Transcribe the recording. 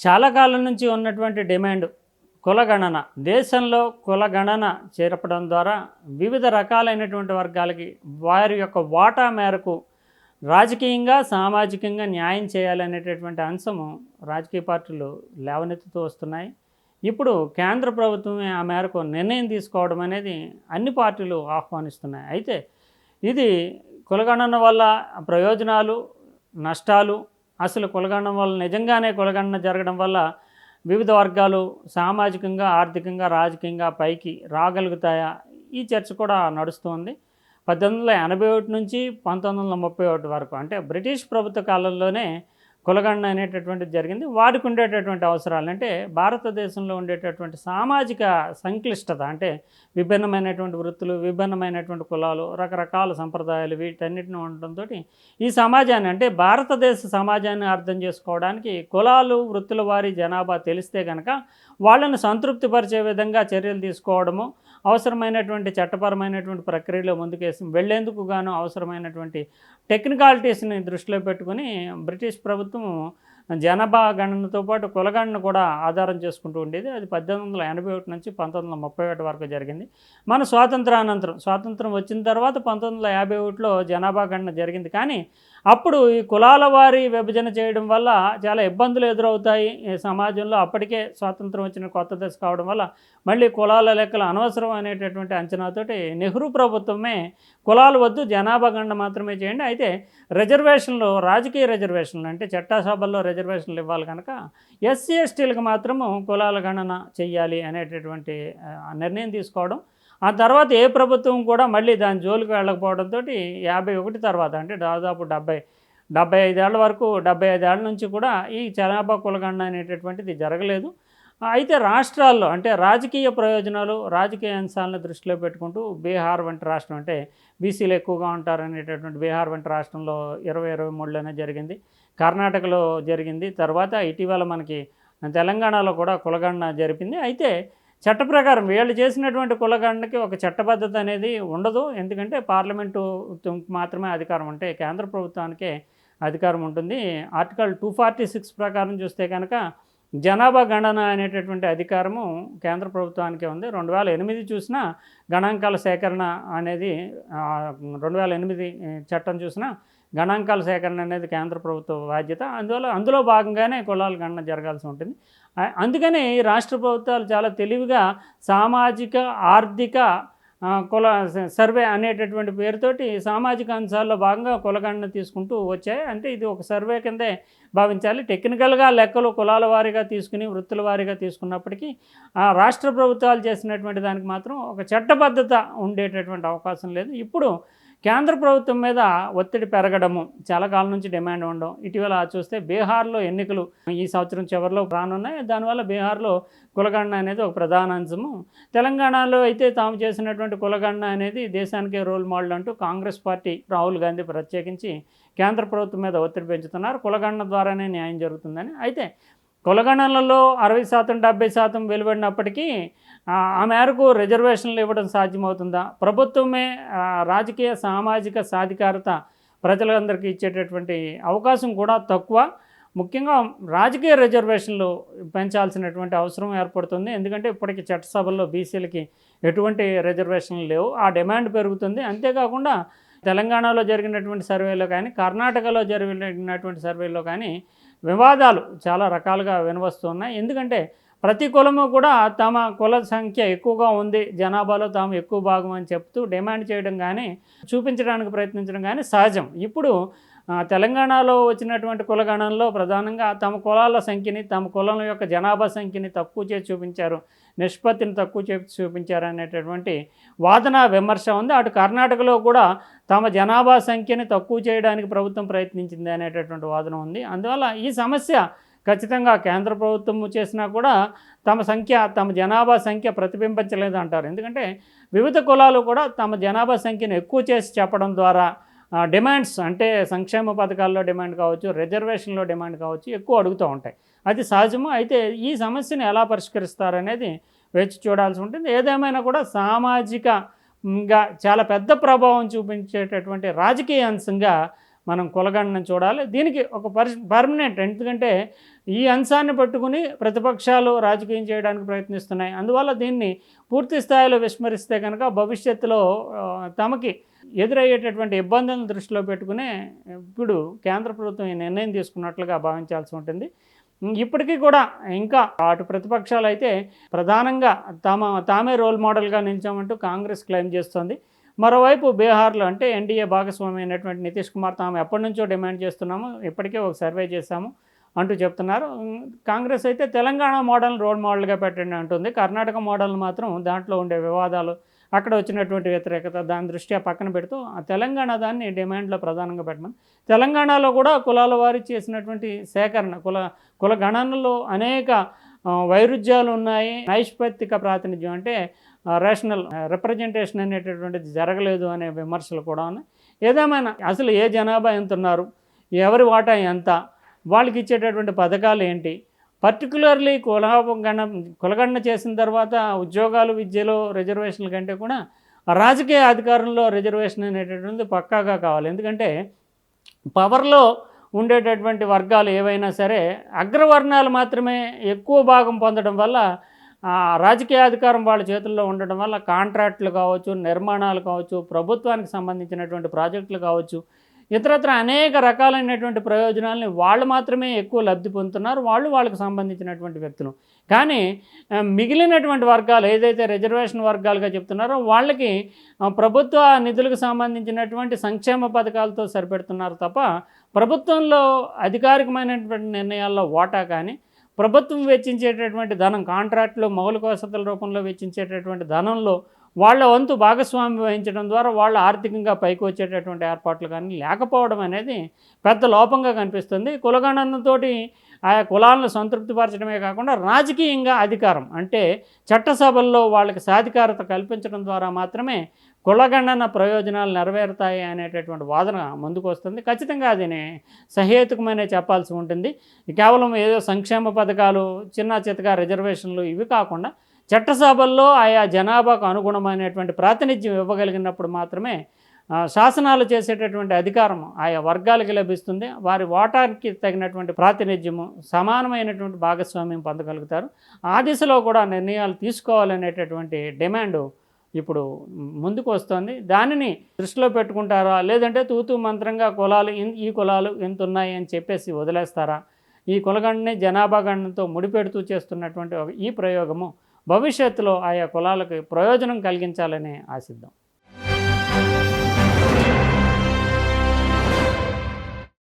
చాలా కాలం నుంచి ఉన్నటువంటి డిమాండ్ కులగణన. దేశంలో కులగణన చేరపడం ద్వారా వివిధ రకాలైనటువంటి వర్గాలకి వారి యొక్క వాటా మేరకు రాజకీయంగా సామాజికంగా న్యాయం చేయాలనేటటువంటి అంశము రాజకీయ పార్టీలు లేవనెత్తుతూ వస్తున్నాయి. ఇప్పుడు కేంద్ర ప్రభుత్వమే ఆ మేరకు నిర్ణయం తీసుకోవడం అనేది అన్ని పార్టీలు ఆహ్వానిస్తున్నాయి. అయితే ఇది కులగణన వల్ల ప్రయోజనాలు నష్టాలు అసలు కులగణన వల్ల నిజంగానే కులగణన జరగడం వల్ల వివిధ వర్గాలు సామాజికంగా ఆర్థికంగా రాజకీయంగా పైకి రాగలుగుతాయా? ఈ చర్చ కూడా నడుస్తుంది. పద్దెనిమిది వందల ఎనభై ఒకటి నుంచి పంతొమ్మిది వందల ముప్పై ఒకటి వరకు. అంటే బ్రిటిష్ ప్రభుత్వ కాలంలోనే కులగణన అనేటటువంటిది జరిగింది. వారికి ఉండేటటువంటి అవసరాలు అంటే భారతదేశంలో ఉండేటటువంటి సామాజిక సంక్లిష్టత అంటే విభిన్నమైనటువంటి వృత్తులు విభిన్నమైనటువంటి కులాలు రకరకాల సంప్రదాయాలు వీటన్నిటిని ఉండటంతో ఈ సమాజాన్ని అంటే భారతదేశ సమాజాన్ని అర్థం చేసుకోవడానికి కులాలు వృత్తుల వారి జనాభా తెలిస్తే కనుక వాళ్ళని సంతృప్తిపరిచే విధంగా చర్యలు తీసుకోవడము అవసరమైనటువంటి చట్టపరమైనటువంటి ప్రక్రియలో ముందుకేసి వెళ్ళేందుకు గాను అవసరమైనటువంటి టెక్నికాలిటీస్ని దృష్టిలో పెట్టుకుని బ్రిటిష్ ప్రభుత్వం జనాభా గణనతో పాటు కులగణన కూడా ఆధారం చేసుకుంటూ ఉండేది. అది పద్దెనిమిది వందల ఎనభై ఒకటి నుంచి పంతొమ్మిది వందల ముప్పై ఒకటి వరకు జరిగింది. మన స్వాతంత్రానంతరం స్వాతంత్రం వచ్చిన తర్వాత పంతొమ్మిది వందల యాభై ఒకటిలో జనాభా గణన జరిగింది. కానీ అప్పుడు ఈ కులాల వారి విభజన చేయడం వల్ల చాలా ఇబ్బందులు ఎదురవుతాయి. ఈ సమాజంలో అప్పటికే స్వాతంత్రం వచ్చిన కొత్త దశ కావడం వల్ల మళ్ళీ కులాల లెక్కలు అనవసరం అనేటటువంటి అంచనాతోటి నెహ్రూ ప్రభుత్వమే కులాలు వద్దు జనాభా గణన మాత్రమే చేయండి. అయితే రిజర్వేషన్లు రాజకీయ రిజర్వేషన్లు అంటే చట్టసభల్లో రిజర్వేషన్లు ఇవ్వాలి కనుక ఎస్సీ ఎస్టీలకు మాత్రము కులాల గణన చెయ్యాలి అనేటటువంటి నిర్ణయం తీసుకోవడం ఆ తర్వాత ఏ ప్రభుత్వం కూడా మళ్ళీ దాని జోలికి వెళ్ళకపోవడంతో యాభై ఒకటి తర్వాత అంటే దాదాపు డెబ్బై డెబ్బై ఐదేళ్ళ వరకు డెబ్బై ఐదేళ్ళ నుంచి కూడా ఈ జనాభా కులగండ అనేటటువంటిది జరగలేదు. అయితే రాష్ట్రాల్లో అంటే రాజకీయ ప్రయోజనాలు రాజకీయ అంశాలను దృష్టిలో పెట్టుకుంటూ బీహార్ వంటి రాష్ట్రం అంటే బీసీలు ఎక్కువగా ఉంటారు అనేటటువంటి బీహార్ వంటి రాష్ట్రంలో ఇరవై ఇరవై మూడులోనే జరిగింది. కర్ణాటకలో జరిగింది. తర్వాత ఇటీవల మనకి తెలంగాణలో కూడా కులగణన జరిపింది. అయితే చట్ట ప్రకారం వీళ్ళు చేసినటువంటి కులగణనకి ఒక చట్టబద్ధత అనేది ఉండదు. ఎందుకంటే పార్లమెంటు మాత్రమే అధికారం అంటే కేంద్ర ప్రభుత్వానికే అధికారం ఉంటుంది. ఆర్టికల్ టూ ఫార్టీ సిక్స్ ప్రకారం చూస్తే కనుక జనాభా గణన అనేటటువంటి అధికారము కేంద్ర ప్రభుత్వానికే ఉంది. రెండు వేల ఎనిమిది చూసినా గణాంకాల సేకరణ అనేది రెండు వేల ఎనిమిది చట్టం చూసినా గణాంకాల సేకరణ అనేది కేంద్ర ప్రభుత్వ బాధ్యత. అందువల్ల అందులో భాగంగానే కులాల గణన జరగాల్సి ఉంటుంది. అందుకని ఈ రాష్ట్ర ప్రభుత్వాలు చాలా తెలివిగా సామాజిక ఆర్థిక కుల సర్వే అనేటటువంటి పేరుతోటి సామాజిక అంశాల్లో భాగంగా కులగణన తీసుకుంటూ వచ్చాయి. అంటే ఇది ఒక సర్వే కిందే భావించాలి. టెక్నికల్గా లెక్కలు కులాల వారీగా తీసుకుని వృత్తుల వారీగా తీసుకున్నప్పటికీ ఆ రాష్ట్ర ప్రభుత్వాలు చేసినటువంటి దానికి మాత్రం ఒక చట్టబద్ధత ఉండేటటువంటి అవకాశం లేదు. ఇప్పుడు కేంద్ర ప్రభుత్వం మీద ఒత్తిడి పెరగడము చాలా కాలం నుంచి డిమాండ్ ఉండడం ఇటీవల చూస్తే బీహార్లో ఎన్నికలు ఈ సంవత్సరం చివరిలో రానున్నాయి. దానివల్ల బీహార్లో కులగణన అనేది ఒక ప్రధాన అంశము. తెలంగాణలో అయితే తాము చేసినటువంటి కులగణన అనేది దేశానికే రోల్ మోడల్ అంటూ కాంగ్రెస్ పార్టీ రాహుల్ గాంధీ ప్రత్యేకించి కేంద్ర ప్రభుత్వం మీద ఒత్తిడి పెంచుతున్నారు. కులగణన ద్వారానే న్యాయం జరుగుతుందని. అయితే కులగణనలో అరవై శాతం డెబ్బై శాతం వెలువడినప్పటికీ ఆ మేరకు రిజర్వేషన్లు ఇవ్వడం సాధ్యమవుతుందా? ప్రభుత్వమే రాజకీయ సామాజిక సాధికారత ప్రజలందరికీ ఇచ్చేటటువంటి అవకాశం కూడా తక్కువ. ముఖ్యంగా రాజకీయ రిజర్వేషన్లు పెంచాల్సినటువంటి అవసరం ఏర్పడుతుంది. ఎందుకంటే ఇప్పటికీ చట్టసభల్లో బీసీలకి ఎటువంటి రిజర్వేషన్లు లేవు. ఆ డిమాండ్ పెరుగుతుంది. అంతేకాకుండా తెలంగాణలో జరిగినటువంటి సర్వేలో కానీ కర్ణాటకలో జరిగినటువంటి సర్వేలో కానీ వివాదాలు చాలా రకాలుగా వినవస్తున్నాయి. ఎందుకంటే ప్రతి కులము కూడా తమ కుల సంఖ్య ఎక్కువగా ఉంది. జనాభాలో తాము ఎక్కువ భాగం అని చెప్తూ డిమాండ్ చేయడం కానీ చూపించడానికి ప్రయత్నించడం కానీ సహజం. ఇప్పుడు తెలంగాణలో వచ్చినటువంటి కులగణంలో ప్రధానంగా తమ కులాల సంఖ్యని తమ కులం యొక్క జనాభా సంఖ్యని తక్కువ చేసి చూపించారు. నిష్పత్తిని తక్కువ చేసి చూపించారు అనేటటువంటి వాదన విమర్శ ఉంది. అటు కర్ణాటకలో కూడా తమ జనాభా సంఖ్యని తక్కువ చేయడానికి ప్రభుత్వం ప్రయత్నించింది అనేటటువంటి వాదన ఉంది. అందువల్ల ఈ సమస్య ఖచ్చితంగా కేంద్ర ప్రభుత్వం చేసినా కూడా తమ సంఖ్య తమ జనాభా సంఖ్య ప్రతిబింబించలేదు అంటారు ఎందుకంటే వివిధ కులాలు కూడా తమ జనాభా సంఖ్యను ఎక్కువ చేసి చెప్పడం ద్వారా డిమాండ్స్ అంటే సంక్షేమ పథకాల్లో డిమాండ్ కావచ్చు రిజర్వేషన్లో డిమాండ్ కావచ్చు ఎక్కువ అడుగుతూ ఉంటాయి. అది సహజము. అయితే ఈ సమస్యను ఎలా పరిష్కరిస్తారనేది వేచి చూడాల్సి ఉంటుంది. ఏదేమైనా కూడా సామాజికంగా చాలా పెద్ద ప్రభావం చూపించేటటువంటి రాజకీయ అంశంగా మనం కులగణన చూడాలి. దీనికి ఒక పర్ పర్మనెంట్ ఎందుకంటే ఈ అంశాన్ని పట్టుకుని ప్రతిపక్షాలు రాజకీయం చేయడానికి ప్రయత్నిస్తున్నాయి. అందువల్ల దీన్ని పూర్తి స్థాయిలో విస్మరిస్తే కనుక భవిష్యత్తులో తమకి ఎదురయ్యేటటువంటి ఇబ్బందులను దృష్టిలో పెట్టుకునే ఇప్పుడు కేంద్ర ప్రభుత్వం ఈ నిర్ణయం తీసుకున్నట్లుగా భావించాల్సి ఉంటుంది. ఇప్పటికీ కూడా ఇంకా అటు ప్రతిపక్షాలు అయితే ప్రధానంగా తమ తామే రోల్ మోడల్గా నిలిచామంటూ కాంగ్రెస్ క్లెయిమ్ చేస్తోంది. మరోవైపు బీహార్లో అంటే ఎన్డీఏ భాగస్వామి అయినటువంటి నితీష్ కుమార్ తాము ఎప్పటి నుంచో డిమాండ్ చేస్తున్నాము ఇప్పటికే ఒక సర్వే చేశాము అంటూ చెప్తున్నారు. కాంగ్రెస్ అయితే తెలంగాణ మోడల్ రోల్ మోడల్గా పెట్టండి అంటుంది. కర్ణాటక మోడల్ మాత్రం దాంట్లో ఉండే వివాదాలు అక్కడ వచ్చినటువంటి వ్యతిరేకత దాని దృష్ట్యా పక్కన పెడుతూ ఆ తెలంగాణ దాన్ని డిమాండ్లో ప్రధానంగా పెట్టమని. తెలంగాణలో కూడా కులాల వారి చేసినటువంటి సేకరణ కుల కుల గణనలో అనేక వైరుధ్యాలు ఉన్నాయి. నైష్పత్తిక ప్రాతినిధ్యం అంటే రేషనల్ రిప్రజెంటేషన్ అనేటటువంటిది జరగలేదు అనే విమర్శలు కూడా ఉన్నాయి. ఏదేమైనా అసలు ఏ జనాభా ఎంత ఉన్నారు ఎవరి వాటా ఎంత? వాళ్ళకి ఇచ్చేటటువంటి పథకాలు ఏంటి? పర్టికులర్లీ కులగణ కులగణన చేసిన తర్వాత ఉద్యోగాలు విద్యలో రిజర్వేషన్ల కంటే కూడా రాజకీయ అధికారంలో రిజర్వేషన్ అనేటటువంటిది పక్కాగా కావాలి. ఎందుకంటే పవర్లో ఉండేటటువంటి వర్గాలు ఏవైనా సరే అగ్రవర్ణాలు మాత్రమే ఎక్కువ భాగం పొందడం వల్ల రాజకీయ అధికారం వాళ్ళ చేతుల్లో ఉండడం వల్ల కాంట్రాక్టులు కావచ్చు నిర్మాణాలు కావచ్చు ప్రభుత్వానికి సంబంధించినటువంటి ప్రాజెక్టులు కావచ్చు ఇతరత్ర అనేక రకాలైనటువంటి ప్రయోజనాలని వాళ్ళు మాత్రమే ఎక్కువ లబ్ధి పొందుతున్నారు వాళ్ళు వాళ్ళకు సంబంధించినటువంటి వ్యక్తులు. కానీ మిగిలినటువంటి వర్గాలు ఏదైతే రిజర్వేషన్ వర్గాలుగా చెప్తున్నారో వాళ్ళకి ప్రభుత్వ నిధులకు సంబంధించినటువంటి సంక్షేమ పథకాలతో సరిపెడుతున్నారు తప్ప ప్రభుత్వంలో అధికారికమైనటువంటి నిర్ణయాల్లో వాటా కానీ ప్రభుత్వం వెచ్చించేటటువంటి ధనం కాంట్రాక్టులు మౌలిక వసతుల రూపంలో వెచ్చించేటటువంటి ధనంలో వాళ్ళ వంతు భాగస్వామ్యం వహించడం ద్వారా వాళ్ళు ఆర్థికంగా పైకి వచ్చేటటువంటి ఏర్పాట్లు కానీ లేకపోవడం అనేది పెద్ద లోపంగా కనిపిస్తుంది. కులగణనతోటి ఆయా కులాలను సంతృప్తిపరచడమే కాకుండా రాజకీయంగా అధికారం అంటే చట్టసభల్లో వాళ్ళకి సాధికారత కల్పించడం ద్వారా మాత్రమే కులగణన ప్రయోజనాలు నెరవేరుతాయి అనేటటువంటి వాదన ముందుకు వస్తుంది. ఖచ్చితంగా అది సహేతుకమనే చెప్పాల్సి ఉంటుంది. కేవలం ఏదో సంక్షేమ పథకాలు చిన్న చితగా రిజర్వేషన్లు ఇవి కాకుండా చట్టసభల్లో ఆయా జనాభాకు అనుగుణమైనటువంటి ప్రాతినిధ్యం ఇవ్వగలిగినప్పుడు మాత్రమే శాసనాలు చేసేటటువంటి అధికారం ఆయా వర్గాలకి లభిస్తుంది. వారి ఓటానికి తగినటువంటి ప్రాతినిధ్యము సమానమైనటువంటి భాగస్వామ్యం పొందగలుగుతారు. ఆ దిశలో కూడా నిర్ణయాలు తీసుకోవాలనేటటువంటి డిమాండ్ ఇప్పుడు ముందుకు వస్తుంది దానిని దృష్టిలో పెట్టుకుంటారా? లేదంటే తూతూ మంత్రంగా కులాలు ఈ కులాలు ఎంత ఉన్నాయి అని చెప్పేసి వదిలేస్తారా? ఈ కులగణని జనాభా గణనతో ముడిపెడుతూ చేస్తున్నటువంటి ఈ ప్రయోగము భవిష్యత్తులో ఆయా కులాలకు ప్రయోజనం కలిగించాలని ఆశిద్దాం.